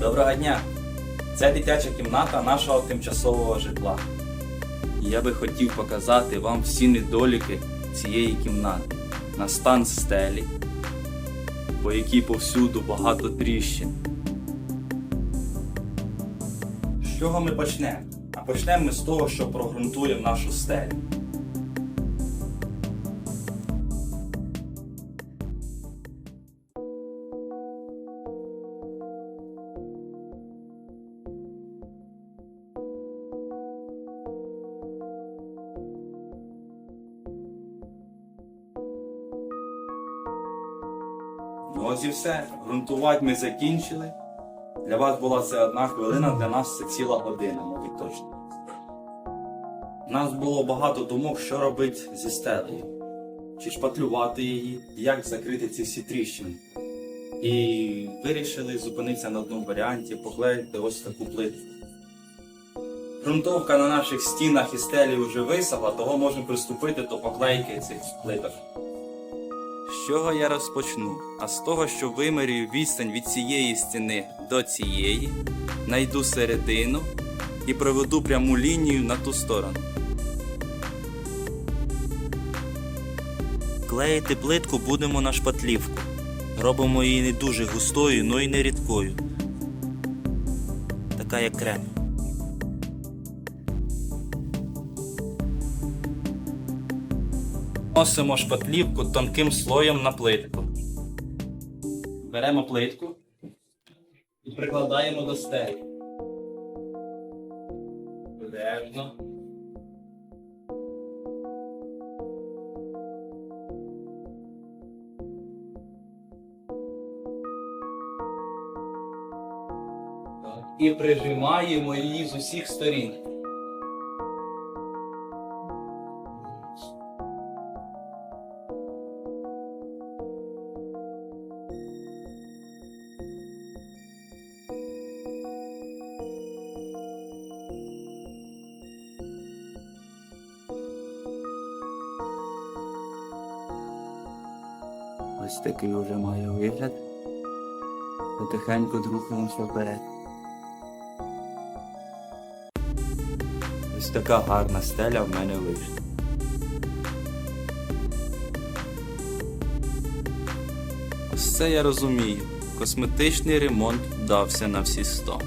Доброго дня! Це дитяча кімната нашого тимчасового житла. Я би хотів показати вам всі недоліки цієї кімнати на стан стелі, по якій повсюду багато тріщин. З чого ми почнемо? А почнемо ми з того, що прогрунтуємо нашу стелю. Ну ось і все. Грунтувати ми закінчили. Для вас була це одна хвилина, для нас це ціла година, мабуть точно. У нас було багато думок, що робити зі стелею. Чи шпатлювати її, як закрити ці всі тріщини. І вирішили зупинитися на одному варіанті, поклеїти ось таку плитку. Грунтовка на наших стінах і стелі вже висохла, того можемо приступити до поклейки цих плиток. Чого я розпочну? А з того, що вимірюю відстань від цієї стіни до цієї, найду середину і проведу пряму лінію на ту сторону. Клеїти плитку будемо на шпатлівку. Робимо її не дуже густою, но й не рідкою. Така як крем. Носимо шпатлівку тонким слоєм на плитку. Беремо плитку і прикладаємо до стелі. Обережно. І прижимаємо її з усіх сторін. Ось такий вже має вигляд. Потихеньку рухаємося вперед. Ось така гарна стеля в мене вийшла. Ось це я розумію. Косметичний ремонт вдався на всі сто.